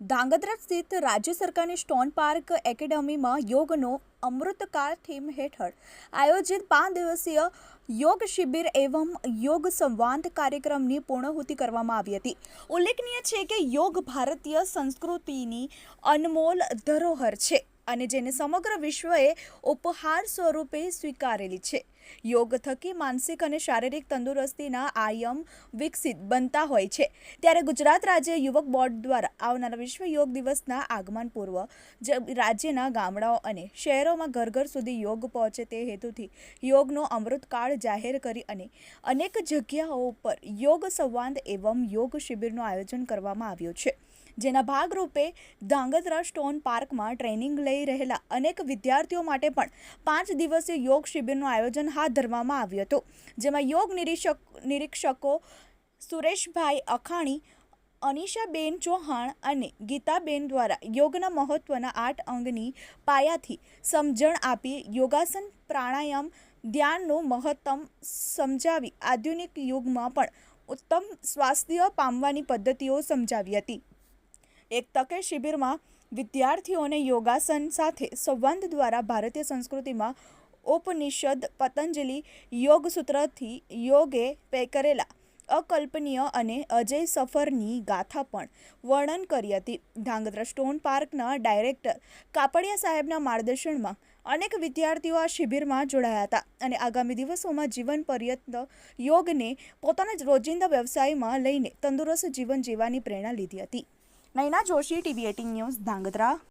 ધાંગધ્રા સ્થિત રાજ્ય સરકારની સ્ટોન પાર્ક એકેડમીમાં યોગનો અમૃતકાળ થીમ હેઠળ આયોજિત પાંચ દિવસીય યોગ શિબિર એવમ યોગ સંવાદ કાર્યક્રમની પૂર્ણહુતિ કરવામાં આવી હતી. ઉલ્લેખનીય છે કે યોગ ભારતીય સંસ્કૃતિની અનમોલ ધરોહર છે અને જેને સમગ્ર વિશ્વએ ઉપહાર સ્વરૂપે સ્વીકારેલી છે. યોગ થકી માનસિક અને શારીરિક તંદુરસ્તીના આયમ વિકસિત બનતા હોય છે. ત્યારે ગુજરાત રાજ્ય યુવક બોર્ડ દ્વારા આવનારા વિશ્વ યોગ દિવસના આગમન પૂર્વ રાજ્યના ગામડાઓ અને શહેરોમાં ઘર ઘર સુધી યોગ પહોંચે તે હેતુથી યોગનો અમૃતકાળ જાહેર કરી અને અનેક જગ્યાઓ ઉપર યોગ સંવાદ એવં યોગ શિબિરનું આયોજન કરવામાં આવ્યું છે. જેના ભાગરૂપે ધાંગધ્રા સ્ટોન પાર્કમાં ટ્રેનિંગ લઈ રહેલા અનેક વિદ્યાર્થીઓ માટે પણ પાંચ દિવસીય યોગ શિબિરનું આયોજન હાથ ધરવામાં આવ્યો હતો, જેમાં યોગ નિરીક્ષક, નિરીક્ષકો સુરેશભાઈ અખાણી, અનિશાબેન ચૌહાણ અને ગીતાબેન દ્વારા યોગના મહત્ત્વના આઠ અંગની પાયાથી સમજણ આપી યોગાસન પ્રાણાયામ ધ્યાનનું મહત્તમ સમજાવી આધુનિક યુગમાં પણ ઉત્તમ સ્વાસ્થ્ય પામવાની પદ્ધતિઓ સમજાવી હતી. એક તકે શિબિરમાં વિદ્યાર્થીઓને યોગાસન સાથે સંવાદ દ્વારા ભારતીય સંસ્કૃતિમાં ઉપનિષદ પતંજલિ યોગ સૂત્રથી યોગે કરેલા અકલ્પનીય અને અજય સફરની ગાથા પણ વર્ણન કરી હતી. ધાંગધ્રા સ્ટોન પાર્કના ડાયરેક્ટર કાપડિયા સાહેબના માર્ગદર્શનમાં અનેક વિદ્યાર્થીઓ આ શિબિરમાં જોડાયા હતા અને આગામી દિવસોમાં જીવન પર્યંત યોગને પોતાના રોજિંદા વ્યવસાયમાં લઈને તંદુરસ્ત જીવન જીવવાની પ્રેરણા લીધી હતી. Naina Joshi, TV eighteen news, Dhangadhra.